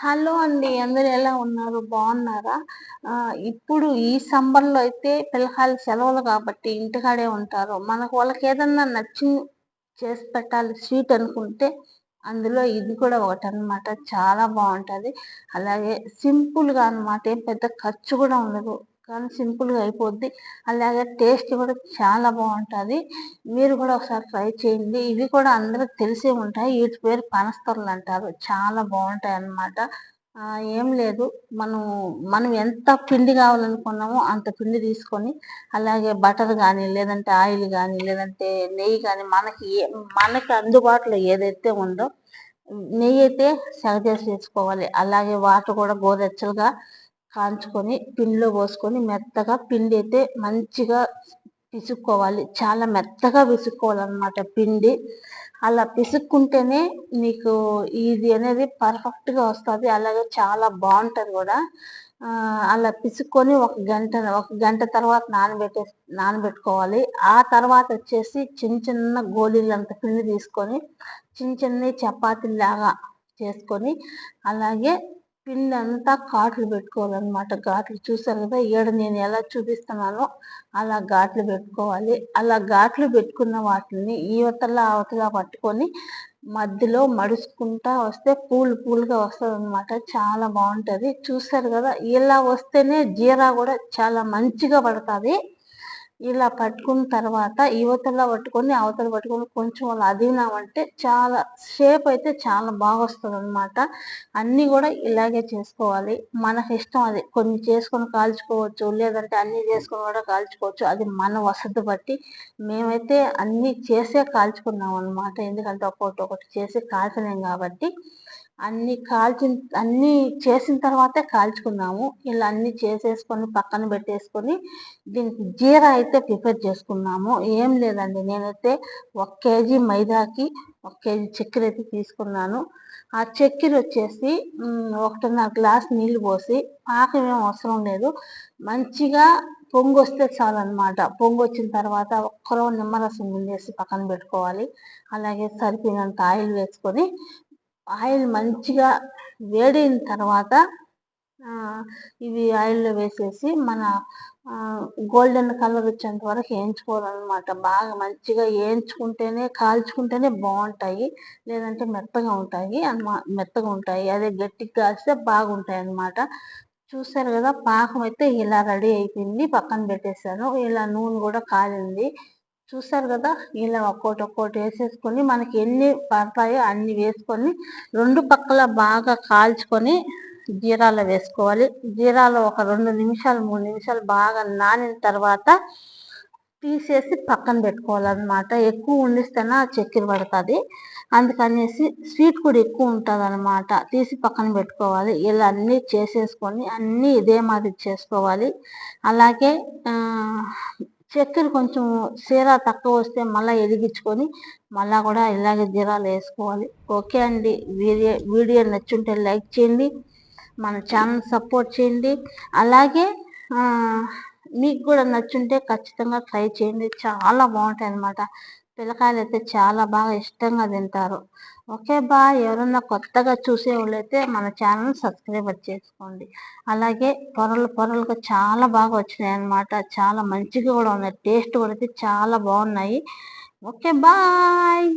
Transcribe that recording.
Hello అండి అందరు ఎలా ఉన్నారు? బాగున్నారా? ఇప్పుడు ఈ సంబర్లో అయితే పిల్లకాయలు సెలవులు కాబట్టి ఇంటికాడే ఉంటారు. మనకు వాళ్ళకి ఏదన్నా నచ్చి చేసి పెట్టాలి స్వీట్ అనుకుంటే అందులో ఇది కూడా ఒకటి అనమాట చాలా బాగుంటుంది. అలాగే సింపుల్గా అనమాట ఏం పెద్ద ఖర్చు కూడా ఉండదు. కానీ సింపుల్గా అయిపోద్ది. అలాగే టేస్ట్ కూడా చాలా బాగుంటుంది. మీరు కూడా ఒకసారి ట్రై చేయండి. ఇవి కూడా అందరికి తెలిసే ఉంటాయి. వీటి పేరు పనస్తరలు అంటారు. చాలా బాగుంటాయి అన్నమాట. ఏం లేదు. మనం మనం ఎంత పిండి కావాలనుకున్నామో అంత పిండి తీసుకొని అలాగే బటర్ కానీ లేదంటే ఆయిల్ కానీ లేదంటే నెయ్యి కానీ మనకి మనకి అందుబాటులో ఏదైతే ఉందో నెయ్యి అయితే సగజేసి వేసుకోవాలి. అలాగే వాటర్ కూడా గోరెచ్చలుగా కాంచుకొని పిండిలో పోసుకొని మెత్తగా పిండి అయితే మంచిగా పిసుక్కోవాలి చాలా మెత్తగా పిసుక్కోవాలన్నమాట పిండి. అలా పిసుక్కుంటేనే నీకు ఇది అనేది పర్ఫెక్ట్గా వస్తుంది. అలాగే చాలా బాగుంటుంది కూడా. అలా పిసుక్కొని ఒక గంట ఒక గంట తర్వాత నానబెట్టే నానబెట్టుకోవాలి. ఆ తర్వాత వచ్చేసి చిన్న చిన్న గోళీలంత పిండి తీసుకొని చిన్న చిన్న చపాతీలాగా చేసుకొని అలాగే పిండి అంతా ఘాట్లు పెట్టుకోవాలన్నమాట. ఘాట్లు చూసారు కదా ఈడ నేను ఎలా చూపిస్తున్నానో అలా ఘాట్లు పెట్టుకోవాలి. అలా ఘాట్లు పెట్టుకున్న వాటిని ఈవతల అవతల పట్టుకొని మధ్యలో మడుచుకుంటా వస్తే పూలు పూలుగా వస్తుంది అనమాట చాలా బాగుంటుంది. చూసారు కదా ఇలా వస్తేనే జీరా కూడా చాలా మంచిగా పడుతుంది. ఇలా పట్టుకున్న తర్వాత యువతలా పట్టుకొని అవతల పట్టుకొని కొంచెం అలా అదినామంటే చాలా షేప్ అయితే చాలా బాగా వస్తుంది అనమాట అన్నీ కూడా ఇలాగే చేసుకోవాలి. మనకి ఇష్టం అది. కొన్ని చేసుకొని కాల్చుకోవచ్చు లేదంటే అన్నీ చేసుకొని కూడా కాల్చుకోవచ్చు. అది మన వసతి బట్టి మేమైతే అన్నీ చేసే కాల్చుకున్నాం అనమాట ఎందుకంటే ఒక్కొక్కటి ఒకటి చేసి కాల్చలేం కాబట్టి. అన్ని కాల్చిన అన్ని చేసిన తర్వాతే కాల్చుకున్నాము. ఇలా అన్ని చేసేసుకొని పక్కన పెట్టేసుకొని దీనికి జీరా అయితే ప్రిపేర్ చేసుకున్నాము. ఏం లేదండి. నేనైతే ఒక కేజీ మైదాకి ఒక కేజీ చక్కెర అయితే తీసుకున్నాను. ఆ చక్కెర వచ్చేసి ఒకటిన్నర గ్లాస్ నీళ్ళు పోసి పాకం ఏం అవసరం లేదు. మంచిగా పొంగు వస్తే చాలన్నమాట. పొంగు వచ్చిన తర్వాత ఒక్కరో నిమ్మరసం ముందేసి పక్కన పెట్టుకోవాలి. అలాగే సరిపోయినంత ఆయిల్ వేసుకొని ఆయిల్ మంచిగా వేడిన తర్వాత ఇవి ఆయిల్లో వేసేసి మన గోల్డెన్ కలర్ వచ్చేంత వరకు వేయించుకోవాలన్నమాట. బాగా మంచిగా వేయించుకుంటేనే కాల్చుకుంటేనే బాగుంటాయి. లేదంటే మెత్తగా ఉంటాయి అన్నమా మెత్తగా ఉంటాయి. అదే గట్టిగా కాల్స్తే బాగుంటాయి అన్నమాట చూసారు కదా పాకం అయితే ఇలా రెడీ అయిపోయింది. పక్కన పెట్టేశాను. ఇలా నూనె కూడా కాలింది. చూసారు కదా? ఇలా ఒక్కోటి ఒక్కోటి వేసేసుకొని మనకి ఎన్ని పడతాయో అన్ని వేసుకొని రెండు పక్కల బాగా కాల్చుకొని జీరాలో వేసుకోవాలి. జీరాలో ఒక రెండు నిమిషాలు మూడు నిమిషాలు బాగా నానిన తర్వాత తీసేసి పక్కన పెట్టుకోవాలన్నమాట. ఎక్కువ ఉండిస్తేనే చక్కెర పడుతుంది. అందుకనేసి స్వీట్ కూడా ఎక్కువ ఉంటుంది అనమాట తీసి పక్కన పెట్టుకోవాలి. ఇలా అన్నీ చేసేసుకొని అన్నీ ఇదే మాదిరి చేసుకోవాలి. అలాగే చక్కెర కొంచెం సీరా తక్కువ వస్తే మళ్ళీ ఎదిగించుకొని మళ్ళీ కూడా ఇలాగే జీరాలు వేసుకోవాలి. ఓకే అండి. వీడియో వీడియో నచ్చుంటే లైక్ చేయండి. మన ఛానల్ సపోర్ట్ చేయండి. అలాగే మీకు కూడా నచ్చుంటే ఖచ్చితంగా ట్రై చేయండి. చాలా బాగుంటాయి అన్నమాట పిల్లకాయలు అయితే చాలా బాగా ఇష్టంగా తింటారు. ఓకే బా ఎవరన్నా కొత్తగా చూసే వాళ్ళైతే మన ఛానల్ సబ్స్క్రైబర్ చేసుకోండి. అలాగే పొరలు పొరలుగా చాలా బాగా వచ్చినాయి అనమాట చాలా మంచిగా కూడా ఉన్నాయి. టేస్ట్ కూడా అయితే చాలా బాగున్నాయి. Okay bye.